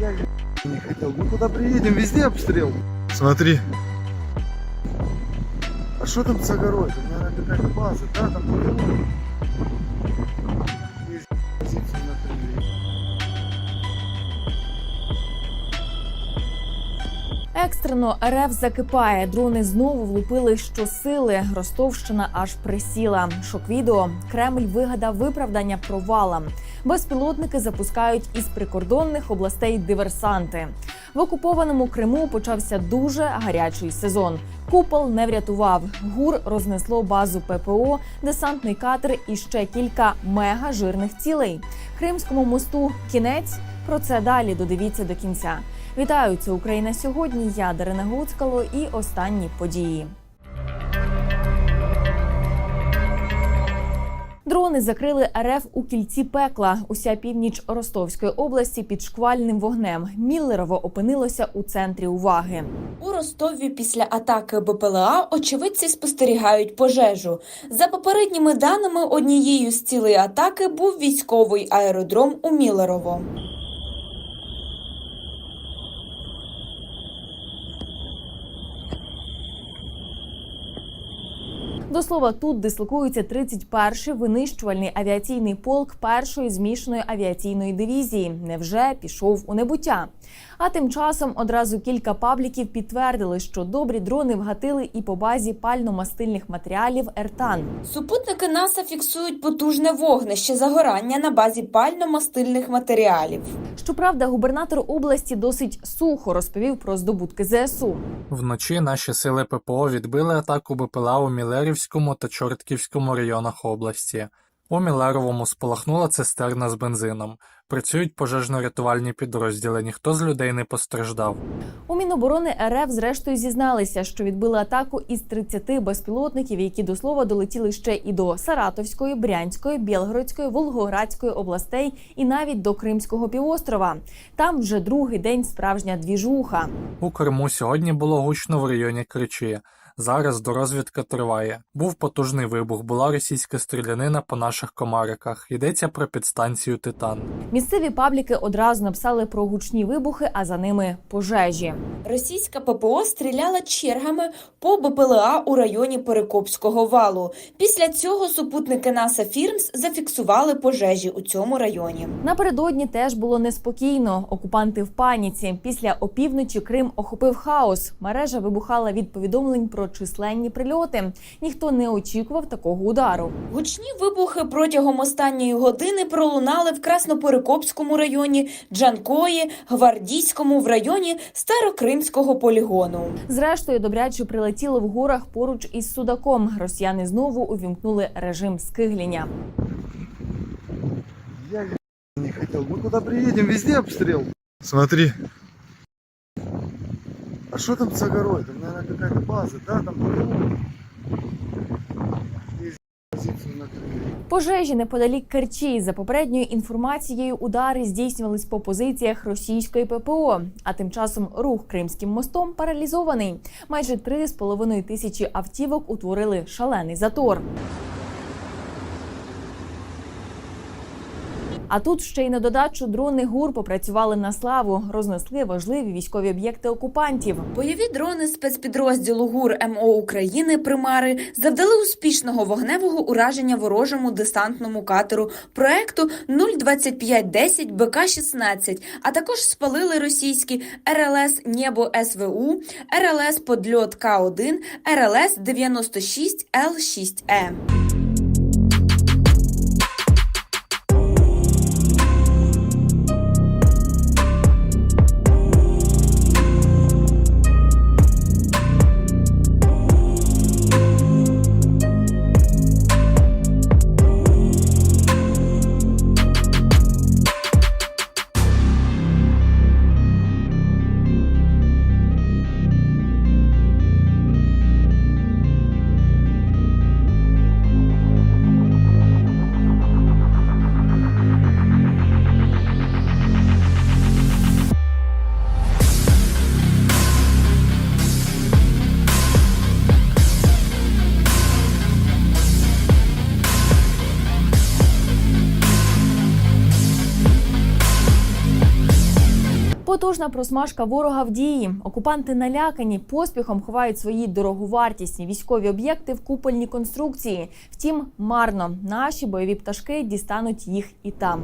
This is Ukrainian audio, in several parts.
Я не хотел. Мы куда приедем, везде обстрел. Смотри. А что там за горой? Там, наверное, какая-то база, да? Там Екстрено РФ закипає. Дрони знову влупили щосили. Ростовщина аж присіла. Шок-відео. Кремль вигадав виправдання провалам. Безпілотники запускають із прикордонних областей диверсанти. В окупованому Криму почався дуже гарячий сезон. Купол не врятував. ГУР рознесло базу ППО, десантний катер і ще кілька мега жирних цілей. Кримському мосту кінець. Про це далі додивіться до кінця. Вітаю, це Україна сьогодні. Я Дарина Гуцкало і останні події. Дрони закрили РФ у кільці пекла. Уся північ Ростовської області під шквальним вогнем. Міллерово опинилося у центрі уваги. У Ростові після атаки БПЛА очевидці спостерігають пожежу. За попередніми даними, однією з цілей атаки був військовий аеродром у Мілерово. До слова, тут дислокується 31-й винищувальний авіаційний полк першої змішаної авіаційної дивізії. Невже пішов у небуття? А тим часом одразу кілька пабліків підтвердили, що добрі дрони вгатили і по базі пально-мастильних матеріалів Ертан. Супутники НАСА фіксують потужне вогнище загорання на базі пально-мастильних матеріалів. Щоправда, губернатор області досить сухо розповів про здобутки ЗСУ. Вночі наші сили ППО відбили атаку БПЛА у Мілерівському та Чортківському районах області. У Мілеровому спалахнула цистерна з бензином. Працюють пожежно-рятувальні підрозділи. Ніхто з людей не постраждав. У Міноборони РФ зрештою зізналися, що відбили атаку із 30 безпілотників, які до слова долетіли ще і до Саратовської, Брянської, Білгородської, Волгоградської областей і навіть до Кримського півострова. Там вже другий день справжня двіжуха. У Криму сьогодні було гучно в районі Кричі. Зараз дорозвідка триває. Був потужний вибух, була російська стрілянина по наших комариках. Йдеться про підстанцію Титан. Місцеві пабліки одразу написали про гучні вибухи, а за ними пожежі. Російська ППО стріляла чергами по БПЛА у районі Перекопського валу. Після цього супутники НАСА Фірмс зафіксували пожежі у цьому районі. Напередодні теж було неспокійно. Окупанти в паніці. Після опівночі Крим охопив хаос. Мережа вибухала від повідомлень про численні прильоти. Ніхто не очікував такого удару. Гучні вибухи протягом останньої години пролунали в Красноперекопському районі, Джанкої, Гвардійському в районі Старокримського полігону. Зрештою, добряче прилетіло в горах поруч із Судаком. Росіяни знову увімкнули режим скигління. Я не хотел. Мы куда приедем, везде обстрел. Смотри. А что там за горой? Там, наверное, какая-то база, да? Там. Пожежі неподалік Керчі. За попередньою інформацією, удари здійснювались по позиціях російської ППО. А тим часом рух Кримським мостом паралізований. Майже 3,5 тисячі автівок утворили шалений затор. А тут ще й на додачу дрони ГУР попрацювали на славу, рознесли важливі військові об'єкти окупантів. Бойові дрони спецпідрозділу ГУР МО України Примари завдали успішного вогневого ураження ворожому десантному катеру проекту 02510 БК-16, а також спалили російські РЛС Небо СВУ, РЛС Подльот К1, РЛС 96 Л6Е. Потужна просмажка ворога в дії. Окупанти налякані, поспіхом ховають свої дороговартісні військові об'єкти в купольні конструкції. Втім, марно наші бойові пташки дістануть їх і там.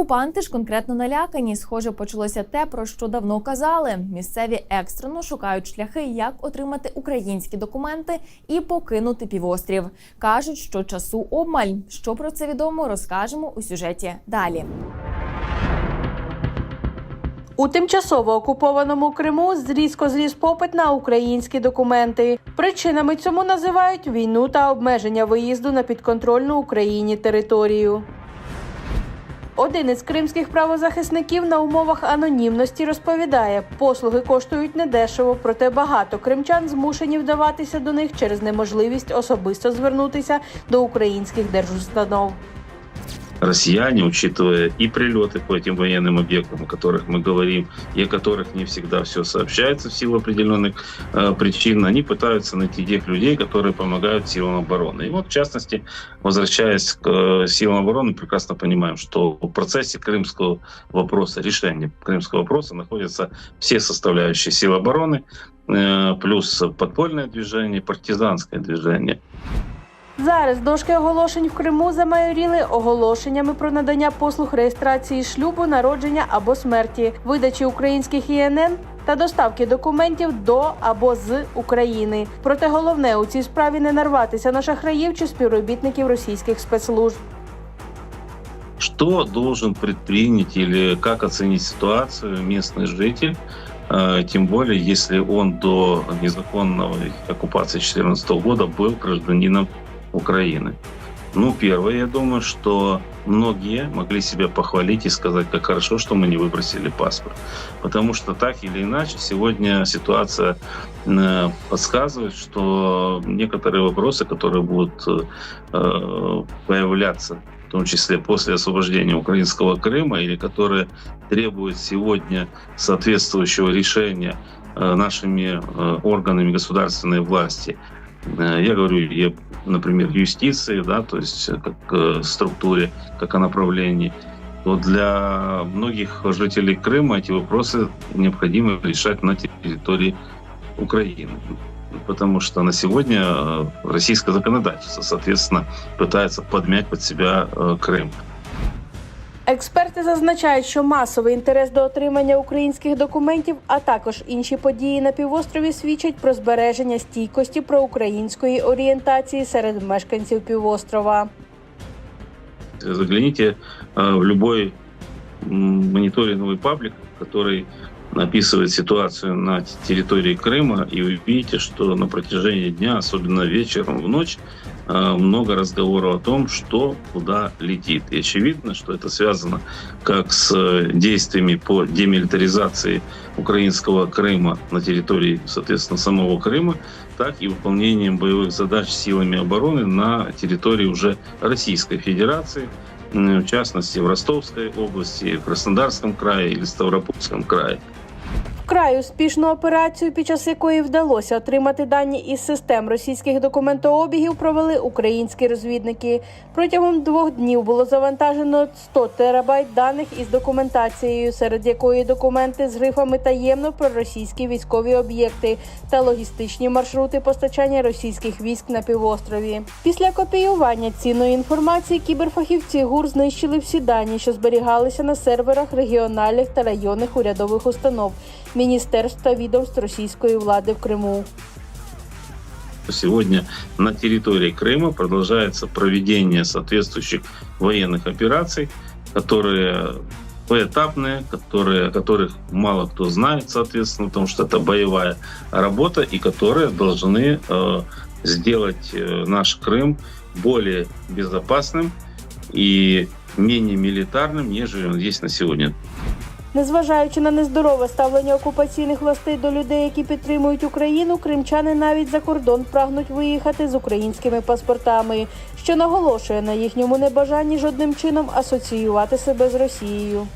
Окупанти ж конкретно налякані. Схоже, почалося те, про що давно казали. Місцеві екстрено шукають шляхи, як отримати українські документи і покинути півострів. кажуть, що часу обмаль. Що про це відомо, розкажемо у сюжеті далі. У тимчасово окупованому Криму зрізко зріс попит на українські документи. Причинами цьому називають війну та обмеження виїзду на підконтрольну Україні територію. Один із кримських правозахисників на умовах анонімності розповідає, послуги коштують недешево, проте багато кримчан змушені вдаватися до них через неможливість особисто звернутися до українських держустанов. Россияне, учитывая и прилеты по этим военным объектам, о которых мы говорим, и о которых не всегда все сообщается в силу определенных э, причин, они пытаются найти тех людей, которые помогают силам обороны. И вот, в частности, возвращаясь к э, силам обороны, прекрасно понимаем, что в процессе крымского вопроса, решения крымского вопроса находятся все составляющие сил обороны, э, плюс подпольное движение, партизанское движение. Зараз дошки оголошень в Криму замайоріли оголошеннями про надання послуг реєстрації шлюбу, народження або смерті, видачі українських ІНН та доставки документів до або з України. Проте головне у цій справі не нарватися на шахраїв чи співробітників російських спецслужб. Что должен предпринять или как оценить ситуацию местный житель, э, тем более если он до незаконной оккупации 2014 года был гражданином Украины? Ну, первое, я думаю, что многие могли себя похвалить и сказать, как хорошо, что мы не выбросили паспорт. Потому что так или иначе сегодня ситуация э, подсказывает, что некоторые вопросы, которые будут э, появляться в том числе после освобождения украинского Крыма, или которые требуют сегодня соответствующего решения э, нашими органами государственной власти. Я говорю, я, например, юстиции, да, то есть э, как э, структуре, как о направлении. То для многих жителей Крыма эти вопросы необходимо решать на территории Украины. Потому что на сегодня э, российское законодательство, соответственно, пытается подмять под себя э, Крым. Експерти зазначають, що масовий інтерес до отримання українських документів, а також інші події на півострові свідчать про збереження стійкості проукраїнської орієнтації серед мешканців півострова. Загляните э, в любой м, мониторинговый паблик, который описывает ситуацию на т- территории Крыма, и вы видите, что на протяжении дня, особенно вечером, в ночь, э, много разговоров о том, что куда летит. И очевидно, что это связано как с э, действиями по демилитаризации украинского Крыма на территории, соответственно, самого Крыма, так и выполнением боевых задач силами обороны на территории уже Российской Федерации, в частности в Ростовской области, в Краснодарском крае или Ставропольском крае. Вкрай успішну операцію, під час якої вдалося отримати дані із систем російських документообігів, провели українські розвідники. Протягом двох днів було завантажено 100 терабайт даних із документацією, серед якої документи з грифами таємно про російські військові об'єкти та логістичні маршрути постачання російських військ на півострові. Після копіювання цінної інформації кіберфахівці ГУР знищили всі дані, що зберігалися на серверах регіональних та районних урядових установ, міністерств та відомств російської влади в Криму. Сегодня на территории Крыма продолжается проведение соответствующих военных операций, которые поэтапные, которые, о которых мало кто знает, соответственно, потому что это боевая работа, и которые должны э, сделать э, наш Крым более безопасным и менее милитарным, нежели он есть на сегодня. Незважаючи на нездорове ставлення окупаційних властей до людей, які підтримують Україну, кримчани навіть за кордон прагнуть виїхати з українськими паспортами, що наголошує на їхньому небажанні жодним чином асоціювати себе з Росією.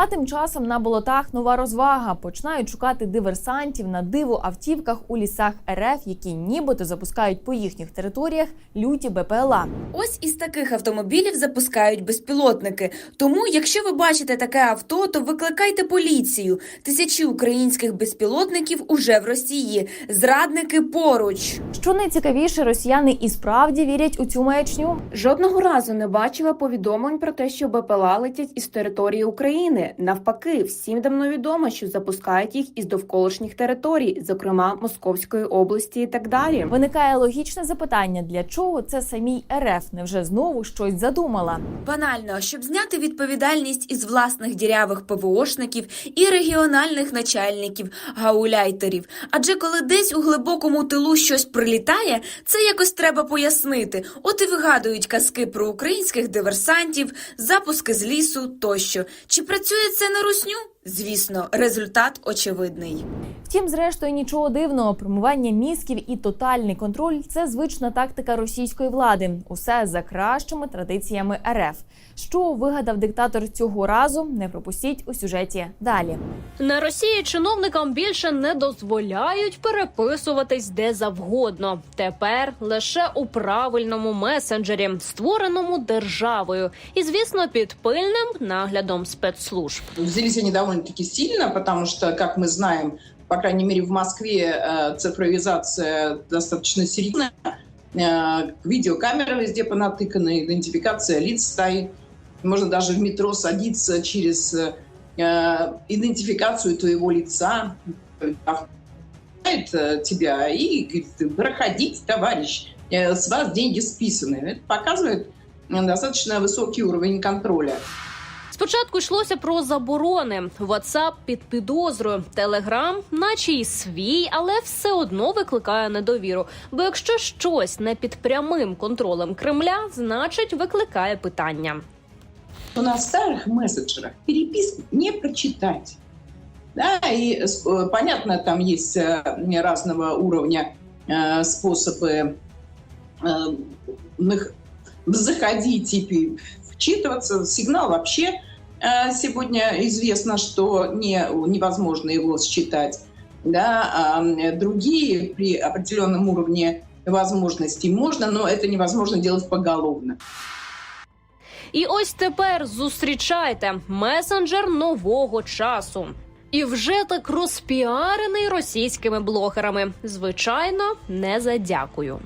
А тим часом на болотах нова розвага починають шукати диверсантів на диво автівках у лісах РФ, які нібито запускають по їхніх територіях люті БПЛА. Ось із таких автомобілів запускають безпілотники. Тому, якщо ви бачите таке авто, то викликайте поліцію. Тисячі українських безпілотників уже в Росії. Зрадники поруч. Що найцікавіше, росіяни і справді вірять у цю маячню. Жодного разу не бачила повідомлень про те, що БПЛА летять із території України. Навпаки, всім давно відомо, що запускають їх із довколишніх територій, зокрема Московської області і так далі. Виникає логічне запитання, для чого це самій РФ невже знову щось задумала. Банально, щоб зняти відповідальність із власних дірявих ПВОшників і регіональних начальників гауляйтерів. Адже коли десь у глибокому тилу щось прилітає, це якось треба пояснити. От і вигадують казки про українських диверсантів, запуски з лісу тощо. Чи працює це на русню? Звісно, результат очевидний. Втім, зрештою, нічого дивного, промивання мізків і тотальний контроль це звична тактика російської влади. Усе за кращими традиціями РФ. Що вигадав диктатор цього разу? Не пропустіть у сюжеті далі. На Росії чиновникам більше не дозволяють переписуватись де завгодно. Тепер лише у правильному месенджері, створеному державою, і звісно, під пильним наглядом спецслужб. Взялись они довольно-таки сильно, потому что, как мы знаем, по крайней мере, в Москве э, цифровизация достаточно серьезная. Э, видеокамеры везде понатыканы, идентификация лиц стоит. Можно даже в метро садиться через э, идентификацию твоего лица. тебя и говорит, проходите, товарищ, с вас деньги списаны. Это показывает достаточно высокий уровень контроля. Спочатку йшлося про заборони. WhatsApp під підозрою, Telegram наче й свій, але все одно викликає недовіру. Бо якщо щось не під прямим контролем Кремля, значить викликає питання. что на старых мессенджерах переписку не прочитать. Да, и э, понятно, там есть э, разного уровня э, способы э, них заходить и вчитываться. Сигнал вообще э, сегодня известно, что не, невозможно его считать. Да, а другие при определенном уровне возможностей можно, но это невозможно делать поголовно. І ось тепер зустрічайте месенджер нового часу. І вже так розпіарений російськими блогерами. Звичайно, не за дякую.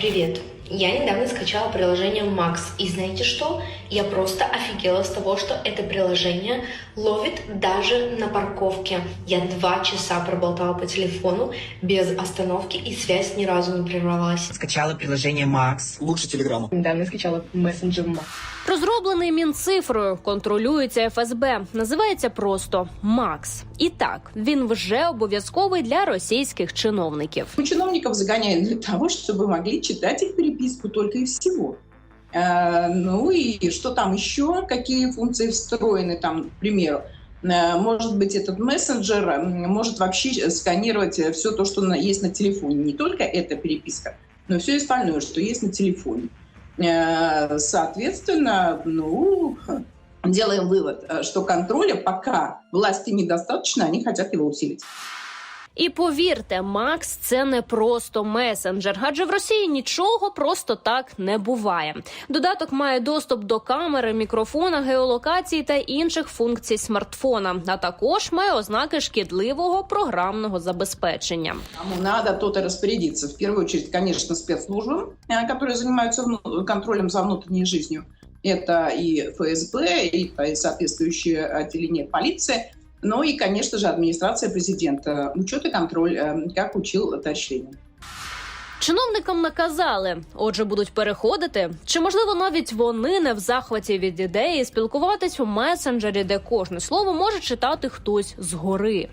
Привет! Я недавно скачала приложение Max, и знаете что? Я просто офигела с того, что это приложение ловит даже на парковке. Я два часа проболтала по телефону без остановки, и связь ни разу не прервалась. Скачала приложение Max. Лучше телеграмма. Недавно скачала мессенджер Max. Розроблений мінцифрою, контролюється ФСБ, називається просто Макс. І так він вже обов'язковий для російських чиновників. У чиновников загоняют для того, чтобы могли читать их переписку только и всего. Э, Ну и что там еще, какие функции встроены там, к примеру. Э, Может быть, этот мессенджер может вообще сканировать все то, что есть на телефоне. Не только эта переписка, но все остальное, что есть на телефоне. Э, Соответственно, ну, делаем вывод, что контроля пока власти недостаточно, они хотят его усилить. І повірте, Макс це не просто месенджер, адже в Росії нічого просто так не буває. Додаток має доступ до камери, мікрофона, геолокації та інших функцій смартфона, а також має ознаки шкідливого програмного забезпечення. Кому надо, тот и распорядиться. В первую очередь, конечно, спецслужбам, э, которые занимаются вну- контролем за внутренней жизнью. Это и ФСБ, и э, соответствующие отделения полиции. Ну и, конечно же, администрация президента. Учет и контроль, э, как учил товарищ Ленин. Чиновникам наказали, отже, будуть переходити. Чи можливо навіть вони не в захваті від ідеї спілкуватись у месенджері, де кожне слово може читати хтось згори.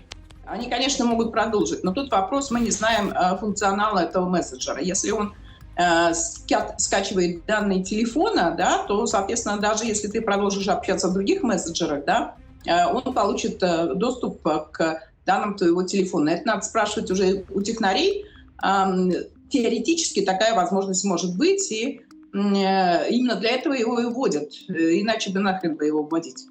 Они, конечно, могут продолжить, но тут вопрос, мы не знаем э, функционала этого мессенджера. Если он э, ска- скачивает данные телефона, да, то, соответственно, даже если ты продолжишь общаться в других мессенджерах, да, э, он получит э, доступ э, к данным твоего телефона. Это надо спрашивать уже у технарей. Ам, Теоретически такая возможность может быть, и м, э, именно для этого его и вводят. Э, Иначе бы нахрен бы его вводить.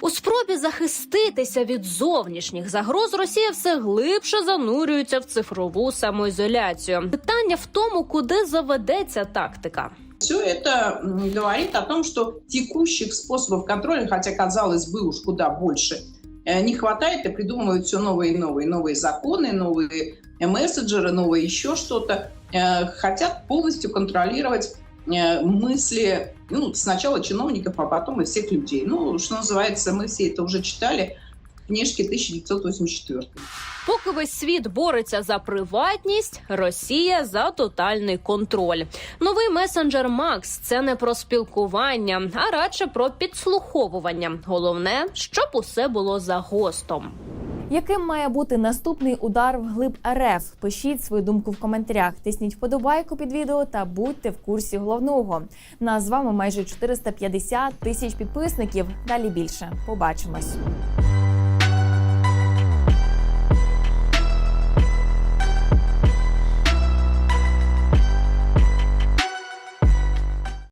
У спробі захиститися від зовнішніх загроз Росія все глибше занурюється в цифрову самоізоляцію. Питання в тому, куди заведеться тактика. Все это говорит о том, что текущих способов контроля, хотя казалось бы уж куда больше, э, не хватает и придумывают все новые и новые, новые законы, новые э, мессенджеры, новые еще что-то. Э, Хотят полностью контролировать мысли ну, сначала чиновников, а потом и всех людей. Ну, что называется, мы все это уже читали в книжке 1984. Поки весь світ бореться за приватність, Росія за тотальний контроль. Новий месенджер Макс це не про спілкування, а радше про підслуховування. Головне, щоб усе було за гостом. Яким має бути наступний удар в глиб РФ? Пишіть свою думку в коментарях. Тисніть вподобайку під відео та будьте в курсі головного. Нас з вами майже 450 тисяч підписників. Далі більше. Побачимось.